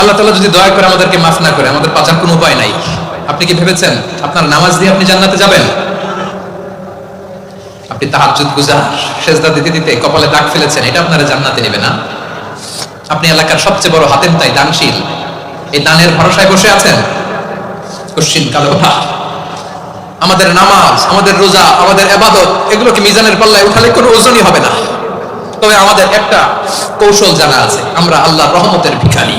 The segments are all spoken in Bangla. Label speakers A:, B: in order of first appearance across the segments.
A: আল্লাহ তাআলা যদি দয়া করে আমাদেরকে মাফ না করে, আমাদের বাঁচার কোনো উপায় নাই। আপনি কি ভেবেছেন? আপনার নামাজ দিয়ে আপনি জান্নাতে যাবেন? আপনি সেজদা দিতে দিতে কপালে দাগ ফেলেছেন, এটা আপনারা জান্নাতে নেবে না। আপনি এলাকার সবচেয়ে বড় তাই দানশীল। এই দানের ভরসায় বসে আছেন? কালো আমাদের নামাজ, আমাদের রোজা, আমাদের এবাদত মিজানের পাল্লায় উঠালে কোনো ওজনই হবে না। তবে আমাদের একটা কৌশল জানা আছে, আমরা আল্লাহ রহমতের ভিখারি।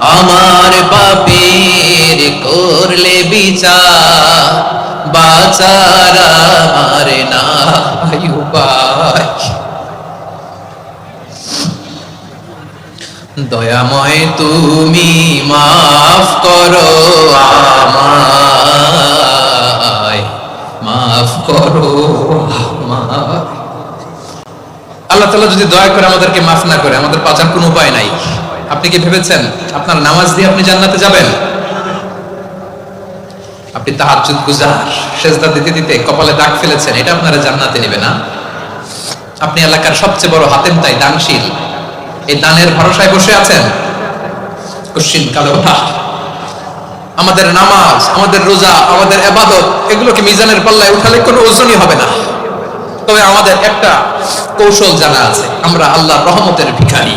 A: আমার পাপের করলে বিচার, বাচার আমার উপায়। দয়াময় তুমি মাফ করো আমায়, মাফ করো আমায়। আল্লাহ তাআলা যদি দয়া করে আমাদেরকে মাফ না করে, আমাদের পাচার কোনো উপায় নাই। আপনি কি ভেবেছেন আপনার নামাজ দিয়ে আপনি জান্নাতে যাবেন? আপনি তাহাজ্জুদ গুজার সেজদা দিতে দিতে কপালে দাগ ফেলেছেন, এটা আপনারা জান্নাতে নেবে না আপনি এলাকার সবচেয়ে বড় হাতেম তাই দানশীল। এই দানের ভরসায় বসে আছেন? কশ্চিন কালো আমাদের নামাজ, আমাদের রোজা, আমাদের এবাদত এগুলো কি মিজানের পাল্লায় উঠালে কোনো ওজনই হবে না। তবে আমাদের একটা কৌশল জানা আছে, আমরা আল্লাহর রহমতের ভিখারি।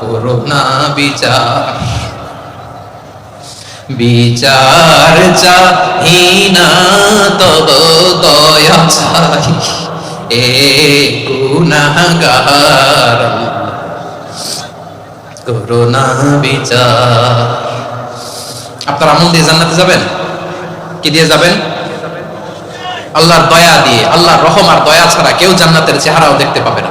A: করোনা বিচার। বিচার চাহি না তব দয়া চাই। এ গুনাহগার করোনা বিচার। আপনার আমল দিয়ে জান্নাতে যাবেন? কি দিয়ে যাবেন? আল্লাহর দয়া দিয়ে, আল্লাহর রহম আর দয়া ছাড়া কেউ জান্নাতের চেহারাও দেখতে পাবে না।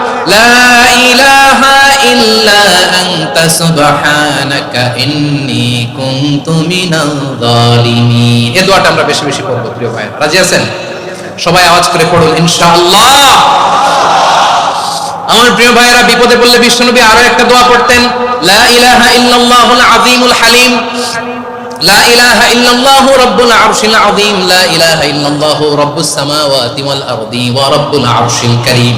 A: লা ইলাহা ইল্লা এই দোয়াটা আমরা বেশি বেশি পড়ব, প্রিয় ভাই রাজি আছেন? সবাই আওয়াজ করে পড়ুন, ইনশাআল্লাহ। আমার প্রিয় বিপদে পড়লে বিশ্বনবী আরও একটা দোয়া পড়তেন, লা ইলাহা ইল্লাল্লাহুল আযীমুল হালিম। লা ইলাহা ইল্লাল্লাহু রাব্বুল আরশিল আযীম। লা ইলাহা ইল্লাল্লাহু রাব্বুস সামাওয়াতি ওয়াল আরদি ওয়া রাব্বুল আরশিল কারীম।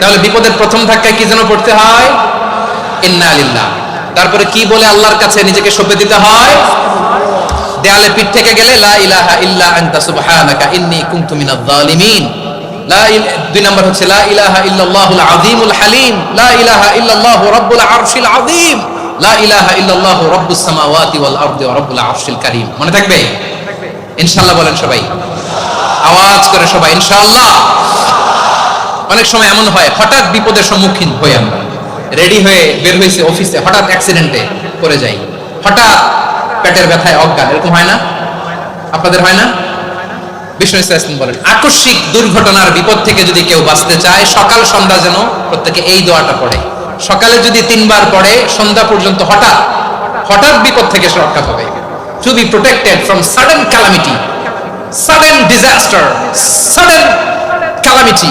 A: তাহলে বিপদের প্রথম ধাক্কায় কি যেন পড়তে হয়? ইন্না আলিল্লাহ তারপরে কি বলে আল্লাহর কাছে নিজেকে সঁপে দিতে হয়? দেয়ালে পিঠ থেকে গেলে, লা ইলাহা ইল্লা আনতা সুবহানাকা ইন্নী কুনতু লা দুই নম্বর হচ্ছে, লা ইলাহা ইল্লাল্লাহুল আযীমুল হালিম। লা ইলাহা ইল্লাল্লাহু রাব্বুল আরশিল আযীম। লা ইলাহা ইল্লাল্লাহু রাব্বুস সামাওয়াতি ওয়াল আরদি ওয়া রাব্বুল আরশিল কারীম। মনে থাকবে? ইনশাআল্লাহ বলেন সবাই। আওয়াজ করে সবাই, ইনশাআল্লাহ। অনেক সময় এমন হয়, হঠাৎ বিপদের সম্মুখীন হই আমরা। রেডি হয়ে বের হয়েছে অফিসে হঠাৎ অ্যাক্সিডেন্টে পড়ে যাই। হঠাৎ পেটের ব্যথায় অজ্ঞান, এরকম হয় না? আপনাদের হয় না? বিষ্ণু ইসলাম বলেন, আকস্মিক দুর্ঘটনার বিপদ থেকে যদি কেউ বাঁচতে চায়, সকাল সন্ধ্যা যেন প্রত্যেকে এই দোয়াটা পড়ে। সকালে যদি তিনবার পড়ে, সন্ধ্যা পর্যন্ত হঠাৎ হঠাৎ বিপদ থেকে রক্ষা পাবে। To be protected from sudden calamity sudden disaster sudden calamity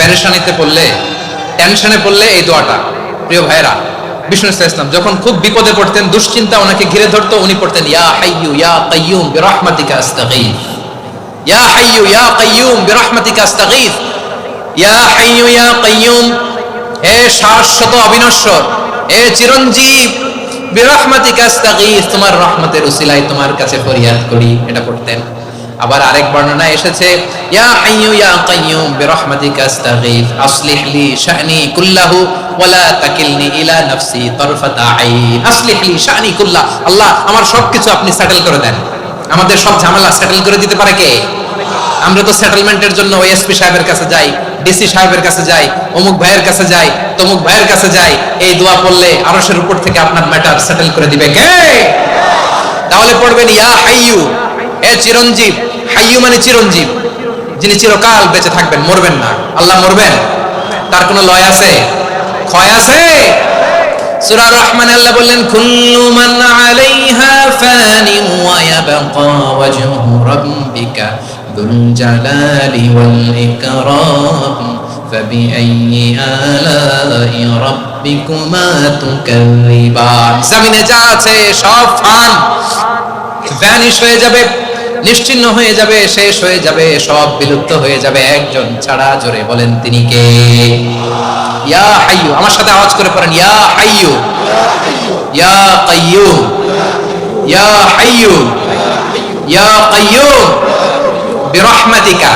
A: প্যারেশানিতে পড়লে, টেনশনে পড়লে এই দোয়াটা। প্রিয় ভাইরা বিষ্ণু ইসলাম, যখন খুব বিপদে পড়তেন, দুশ্চিন্তা ওনাকে ঘিরে ধরতো, উনি পড়তেন, ইয়া হাইয়ু ইয়া কাইয়ুম বিরহমাতিকা আস্তাগীথ ইয়া হাইয়ু ইয়া কাইয়ুম বিরহমাতিকা আস্তাগীথ ইয়া হাইয়ু ইয়া কাইয়ুম হে শাশ্বত অবিনশ্বর, হে চিরঞ্জীব বিরহমাতিকা আস্তাগীথ তোমার রহমতের উসিলায় তোমার কাছে ফরিয়াদ করি। এটা পড়তেন। আবার আরেক বর্ণনা এসেছে, ইয়া হাইয়ু ইয়া আল্লাহ আমার সবকিছু আপনি সেটেল করে দেন। আমাদের সব ঝামেলা সেটেল করে দিতে পারে কে? আমরা তো সেটেলমেন্টের জন্য ওএসপি সাহেবের কাছে যাই ডিসি সাহেবের কাছে যাই, অমুক ভাইয়ের কাছে যাই, তমুক ভাইয়ের কাছে যাই, এই দোয়া পড়লে আরশের উপর থেকে আপনার ম্যাটার সেটেল করে দিবে কে? তাহলে পড়বেন, ইয়া হাইয়ু, এ চিরঞ্জীব হাইয়ু মানে চিরঞ্জীব যিনি চিরকাল বেঁচে থাকবেন মরবেন না আল্লাহ মরবেন তার কোনো লয় আছে ক্ষয় আছে সূরা রহমান আল্লাহ বললেন কুল্লু মান আলাইহা ফানি ওয়া ইয়াবকা ওয়াজহু রাব্বিকা যুল জালালি ওয়াল ইকরাম فبأي آلاء ربكما تكذبان জমিনে যা আছে সব ফান ভ্যানিশ হয়ে যাবে নিশ্চিন্ন হয়ে যাবে, শেষ হয়ে যাবে, সব বিলুপ্ত হয়ে যাবে। একজন ছাড়া জোরে বলেন তিনি কে? ইয়া হাইয়ু। আমার সাথে আওয়াজ করে পড়েন। ইয়া হাইয়ু। ইয়া কাইয়ুম ইয়া হাইয়ু। ইয়া কাইয়ুম বিরহমাতিকা।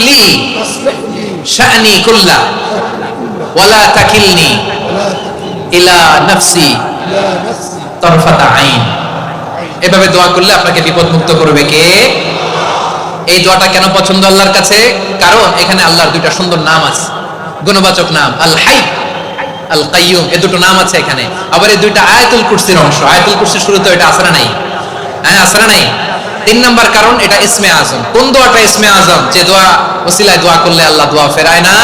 A: লি। শানি কুল্লা। ওয়ালা তাকিলনি। ইলা নাফসি। এভাবে দোয়া করলে আপনাকে বিপদ মুক্ত করবে কে? এই দোয়াটা কেন পছন্দ আল্লাহর কাছে? কারণ এখানে আল্লাহর দুইটা সুন্দর নাম আছে। গুণবাচক নাম আল হাই আল কাইয়ুম এ দুটো নাম আছে এখানে। আবার এই দুইটা আয়াতুল কুরসির অংশ। আয়াতুল কুরসির শুরুতে এটা আসরা নাই। হ্যাঁ আসরা নাই? তিন নাম্বার কারণ এটা ইসমে আজম। কোন দোয়াটা ইসমে আজম? যে দোয়া ওসিলায় দোয়া করলে আল্লাহ দোয়া ফেরায় না।